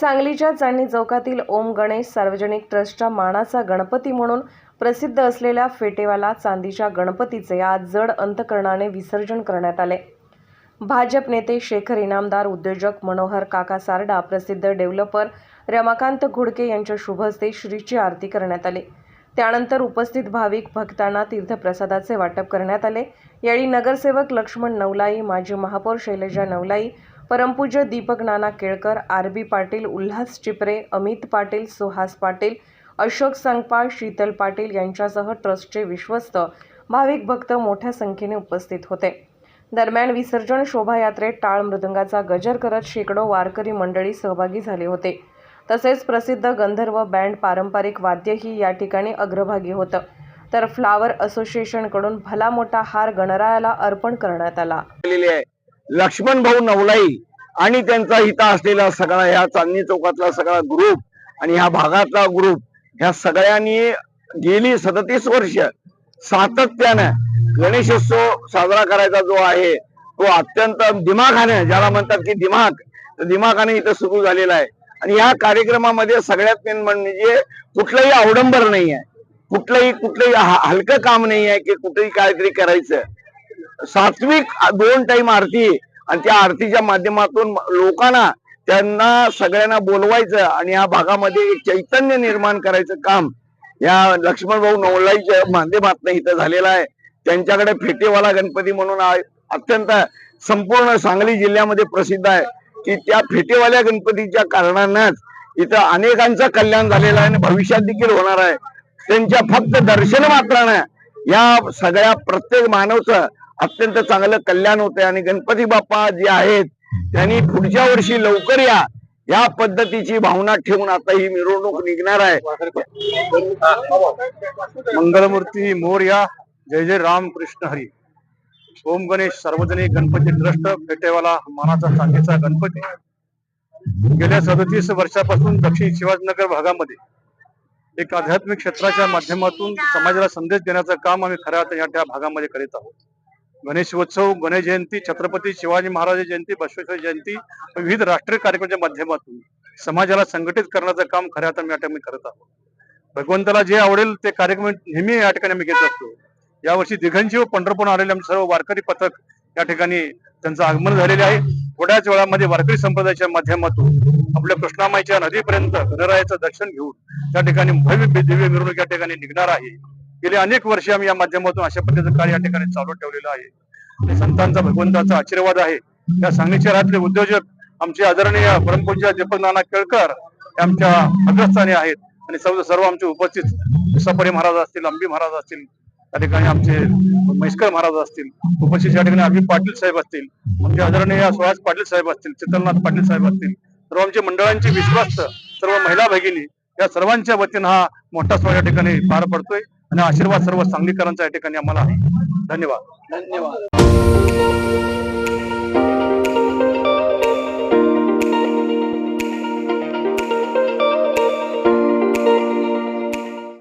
सांगलीच्या चांदणी चौकातील ओम गणेश सार्वजनिक ट्रस्टच्या मानाचा गणपती म्हणून प्रसिद्ध असलेल्या फेटेवाला चांदीच्या गणपतीचे आज जड अंतकरणाने विसर्जन करण्यात आले. भाजप नेते शेखर इनामदार उद्योजक मनोहर काका सारडा प्रसिद्ध डेव्हलपर रमाकांत घुडके यांच्या शुभस्ते श्रीची आरती करण्यात आली. त्यानंतर उपस्थित भाविक भक्तांना तीर्थप्रसादाचे वाटप करण्यात आले. यावेळी नगरसेवक लक्ष्मण नवलाई माजी महापौर शैलजा नवलाई परमपूज्य दीपक नाना केळकर आर बी पाटील उल्हास चिपरे अमित पाटील सुहास पाटील अशोक संगपाळ शीतल पाटील यांच्यासह ट्रस्टचे विश्वस्त भाविक भक्त मोठ्या संख्येने उपस्थित होते. दरम्यान विसर्जन शोभायात्रेत टाळ मृदंगाचा गजर करत शेकडो वारकरी मंडळी सहभागी झाले होते. तसेच प्रसिद्ध गंधर्व बँड पारंपरिक वाद्यही या ठिकाणी अग्रभागी होतं. तर फ्लावर असोसिएशनकडून भला मोठा हार गणरायाला अर्पण करण्यात आला. आहे. लक्ष्मण भाऊ नवलाई आणि त्यांचा हिता असलेला सगळा ह्या चांदणी चौकातला सगळा ग्रुप आणि ह्या भागातला ग्रुप ह्या सगळ्यांनी गेली सदतीस वर्ष सातत्यानं गणेशोत्सव साजरा करायचा जो आहे तो अत्यंत दिमाखाने ज्याला म्हणतात की दिमाग दिमाखाने इथं सुरू झालेला आहे. आणि या कार्यक्रमामध्ये सगळ्यात मेन म्हणजे कुठलंही अवडंबर नाही आहे कुठलंही कुठलंही हलकं काम नाही आहे की कुठेही काहीतरी करायचं. सात्विक दोन टाइम आरती आणि त्या आरतीच्या माध्यमातून लोकांना त्यांना सगळ्यांना बोलवायचं आणि या भागामध्ये एक चैतन्य निर्माण करायचं काम या लक्ष्मण भाऊ नवलाईच्या माध्यमातून इथं झालेलं आहे. त्यांच्याकडे फेटेवाला गणपती म्हणून अत्यंत संपूर्ण सांगली जिल्ह्यामध्ये प्रसिद्ध आहे की त्या फेटेवाल्या गणपतीच्या कारणानंच इथं अनेकांचं कल्याण झालेलं आहे आणि भविष्यात देखील होणार आहे. त्यांच्या फक्त दर्शन मात्रानं या सगळ्या प्रत्येक मानवचं अत्यंत चांगलं कल्याण होतंय. आणि गणपती बाप्पा जे आहेत त्यांनी पुढच्या वर्षी लवकर या. या पद्धतीची भावना ठेवून आता ही मिरवणूक निघणार आहे. मंगलमूर्ती मोर्या जय जय राम कृष्ण हरी. ओम गणेश सार्वजनिक गणपती ट्रस्ट पेटेवाला मानाचा चांदीचा गणपती. गेल्या सदतीस वर्षापासून दक्षिण शिवाजीनगर भागामध्ये एक आध्यात्मिक क्षेत्राच्या माध्यमातून समाजाला संदेश देण्याचं काम आम्ही खऱ्या या त्या भागामध्ये करीत आहोत. गणेशोत्सव गणेश जयंती छत्रपती शिवाजी महाराज जयंती बसवेश्वर जयंती विविध राष्ट्रीय कार्यक्रमाच्या माध्यमातून समाजाला संघटित करण्याचं काम खऱ्या अर्थाने या ठिकाणी करत आहोत. भगवंताला जे आवडेल ते कार्यक्रम नेहमी या ठिकाणी आम्ही घेत असतो. यावर्षी दिघांची व पंढरपूर आलेले आमचे सर्व वारकरी पथक या ठिकाणी त्यांचं आगमन झालेले आहे. थोड्याच वेळामध्ये वारकरी संप्रदायाच्या माध्यमातून आपल्या कृष्णामाईच्या नदीपर्यंत गणरायाचं दर्शन घेऊन त्या ठिकाणी भव्य दिव्य मिरवणूक या ठिकाणी निघणार आहे. गेले अनेक वर्षे आम्ही या माध्यमातून अशा पद्धतीचं कार्य या ठिकाणी चालू ठेवलेलं आहे. संतांचा भगवंताचा आशीर्वाद आहे. या सांगली शहरातले उद्योजक आमचे आदरणीय परमपूज्य दीपक नाना केळकर आमच्या अग्रस्थानी आहेत. आणि सर्व सर्व आमचे उपस्थित सपरे महाराज असतील अंबी महाराज असतील त्या ठिकाणी आमचे म्हैसकर महाराज असतील उपस्थित या ठिकाणी अभि पाटील साहेब असतील आमचे आदरणीय सुहास पाटील साहेब असतील चित्रनाथ पाटील साहेब असतील सर्व आमचे मंडळांचे विश्वास सर्व महिला भगिनी या सर्वांच्या वतीनं हा मोठा सोहळा या ठिकाणी पार पडतोय. आणि आशीर्वाद सर्व सांगलीकरांचा या ठिकाणी आम्हाला आहे. धन्यवाद. धन्यवाद.